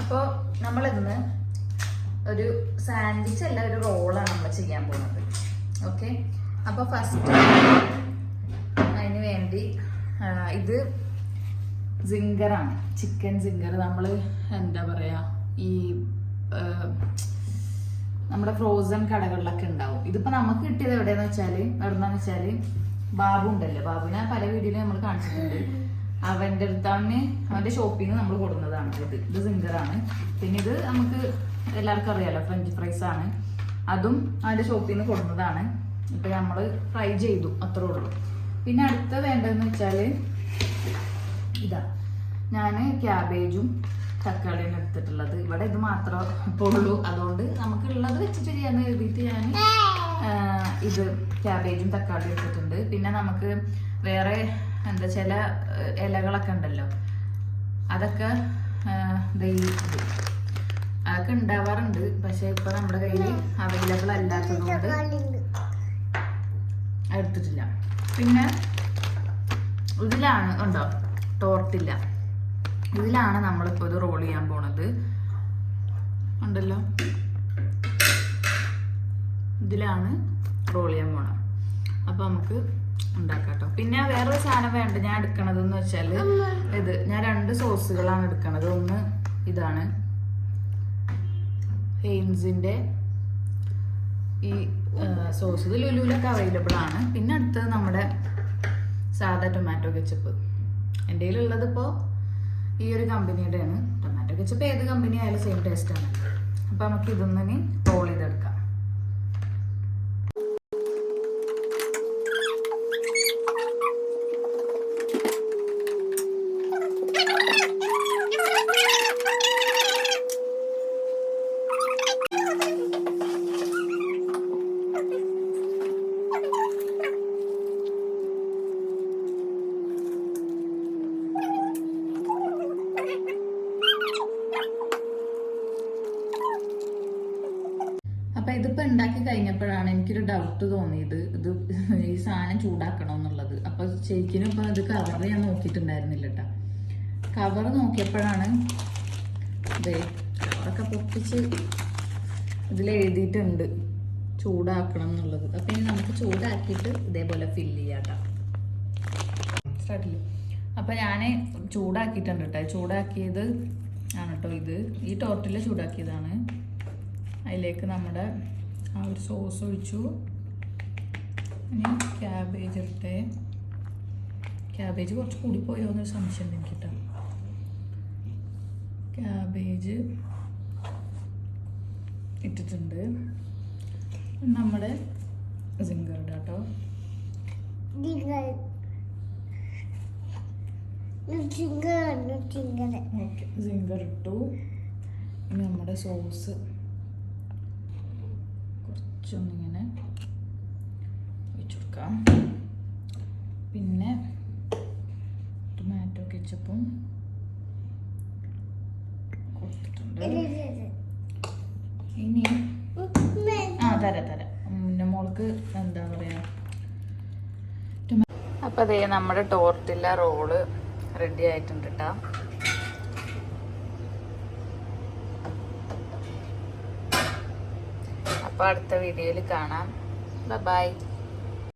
അപ്പോൾ നമ്മൾ ഇന്ന് ഒരു സാൻഡ്വിച്ച് അല്ല ഒരു റോളാണ് നമ്മൾ ചെയ്യാൻ പോകുന്നത്. ഓക്കെ അപ്പോൾ ഫസ്റ്റ് അതിന് വേണ്ടി ഇത് സിംഗറാണ് ചിക്കൻ സിംഗർ നമ്മൾ എന്താ പറയാ ഈ നമ്മുടെ ഫ്രോസൺ കടകളിലൊക്കെ ഉണ്ടാവും. ഇതിപ്പോ നമുക്ക് കിട്ടിയത് എവിടെയെന്ന് വെച്ചാൽ എവിടെന്നു വെച്ചാൽ ബാബു ഉണ്ടല്ലോ. ബാബുവിനെ പല വീഡിയോയിലും നമ്മൾ കാണിച്ചിട്ടുണ്ട്. അവന്റെ അടുത്താണ് അവന്റെ ഷോപ്പിൽ നിന്ന് നമ്മൾ കൊടുക്കുന്നതാണ് ഇത് ഇത് സിംഗറാണ് പിന്നെ ഇത് നമുക്ക് എല്ലാവർക്കും അറിയാലോ ഫ്രഞ്ച് ഫ്രൈസ് ആണ്. അതും അവന്റെ ഷോപ്പിൽ നിന്ന് കൊടുക്കുന്നതാണ് ഇപ്പൊ നമ്മൾ ഫ്രൈ ചെയ്തു അത്രേ ഉള്ളൂ. പിന്നെ അടുത്ത വേണ്ടതെന്ന് വെച്ചാൽ ഇതാ ഞാൻ ക്യാബേജും തക്കാളിയും എടുത്തിട്ടുള്ളത്. ഇവിടെ ഇത് മാത്രമേ ഇപ്പോൾ ഉള്ളൂ. അതുകൊണ്ട് നമുക്കുള്ളത് വെച്ചിട്ട് ചെയ്യാന്ന് കരുതിയിട്ട് ഞാൻ ഇത് ക്യാബേജും തക്കാളിയും എടുത്തിട്ടുണ്ട്. പിന്നെ നമുക്ക് വേറെ എന്താ ചില ഇലകളൊക്കെ ഉണ്ടല്ലോ. അതൊക്കെ ഈ. അതൊക്കെ ഉണ്ടാവാറുണ്ട്. പക്ഷെ ഇപ്പൊ നമ്മുടെ കയ്യിൽ അവൈലബിൾ അല്ലാത്തത് കൊണ്ട് എടുത്തിട്ടില്ല. പിന്നെ ഇതിലാണ് ഉണ്ടോ ടോർട്ടില്ല ഇതിലാണ് നമ്മളിപ്പോൾ ഇത് റോൾ ചെയ്യാൻ പോണത്. ഉണ്ടല്ലോ. ഇതിലാണ് റോൾ ചെയ്യാൻ പോണത്. അപ്പൊ നമുക്ക് ഉണ്ടാക്കാം കേട്ടോ പിന്നെ വേറൊരു സാധനം വേണ്ട ഞാൻ എടുക്കണത് എന്ന് വെച്ചാൽ ഇത് ഞാൻ രണ്ട് സോസുകളാണ് എടുക്കണത്. ഒന്ന് ഇതാണ് ഹെയിൻസിന്റെ ഈ സോസ്. ഇത് ലുലുവിലൊക്കെ അവൈലബിൾ ആണ്. പിന്നെ അടുത്തത് നമ്മുടെ സാധാ ടൊമാറ്റോ കെച്ചപ്പ് എന്റെ കയ്യിലുള്ളത് ഇപ്പോൾ ഈ ഒരു കമ്പനിയുടെയാണ് ടൊമാറ്റോ കെച്ചപ്പ് ഏത് കമ്പനി ആയാലും സെയിം ടേസ്റ്റ് ആണ്. അപ്പോൾ നമുക്ക് ഇതൊന്നിനി റോൾ ചെയ്തെടുക്കാം. അപ്പൊ ഇതിപ്പോ ഉണ്ടാക്കി കഴിഞ്ഞപ്പോഴാണ് എനിക്കൊരു ഡൗട്ട് തോന്നിയത്. ഇത് ഈ സാധനം ചൂടാക്കണം എന്നുള്ളത് അപ്പൊ ശരിക്കും ഇപ്പൊ ഇത് കവർ ഞാൻ നോക്കിയിട്ടുണ്ടായിരുന്നില്ല കേട്ടാ കവർ നോക്കിയപ്പോഴാണ് കവറൊക്കെ പൊട്ടിച്ച് ഇതിൽ എഴുതിയിട്ടുണ്ട് ചൂടാക്കണം എന്നുള്ളത് അപ്പൊ ഇനി നമുക്ക് ചൂടാക്കിയിട്ട് ഇതേപോലെ ഫില്ല് ചെയ്യാം കേട്ടോ സ്റ്റാർട്ടില്ല അപ്പൊ ഞാൻ ചൂടാക്കിയിട്ടുണ്ട് കേട്ടോ ചൂടാക്കിയത് ആണ് കേട്ടോ ഇത്. ഈ ടോർട്ടിൽ ചൂടാക്കിയതാണ്. അതിലേക്ക് നമ്മുടെ ആ ഒരു സോസ് ഒഴിച്ചു. ഇനി ക്യാബേജ് ഇട്ടേ ക്യാബേജ് കുറച്ച് കൂടിപ്പോയോ എന്നൊരു സംശയം എനിക്ക് കേട്ടോ ക്യാബേജ് ഇട്ടിട്ടുണ്ട്. നമ്മുടെ സിംഗറുടെ കേട്ടോ ഓക്കെ. സിംഗർ ഇട്ടു. നമ്മുടെ സോസ് കുറച്ചൊന്നിങ്ങനെ ഒഴിച്ചു കൊടുക്കാം പിന്നെ ടൊമാറ്റോ കെച്ചപ്പും കൊടുത്തിട്ടുണ്ട്. ഇനി ആ തരാം തരാം. പിന്നെ മോൾക്ക് എന്താ പറയാ? അപ്പൊ അതേ നമ്മുടെ ടോർട്ടില്ല റോൾ റെഡി ആയിട്ടുണ്ട് കേട്ടോ അപ്പൊ അടുത്ത വീഡിയോയിൽ കാണാം. ബൈ